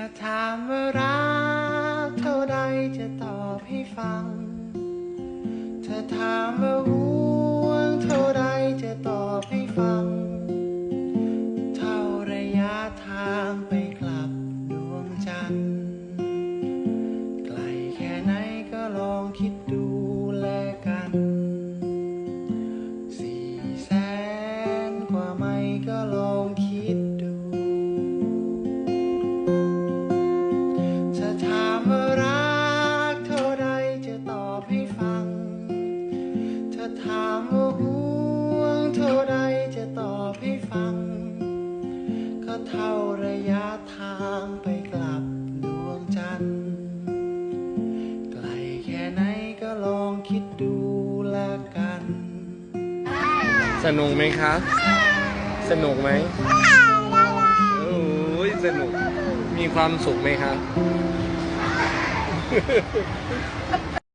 ถ้าถามว่ารักเท่าใดจะตอบให้ฟัง ถ้าถามว่าห่วงเท่าใดจะตอบให้ฟัง เท่าระยะทางไปกลับดวงจันทร์ ไกลแค่ไหนก็ลองคิดดูแลกันสี่แสนกว่าไม่ก็ลองคิด ถามว่าห่วงเท่าใดจะตอบให้ฟัง ก็เท่าระยะทางไปกลับดวงจันทร์ไกลแค่ไหนก็ลองคิดดูล้วกัน สนุกไหมครับ สนุกไหมโอ้ยสนุก มีความสุขไหมครับ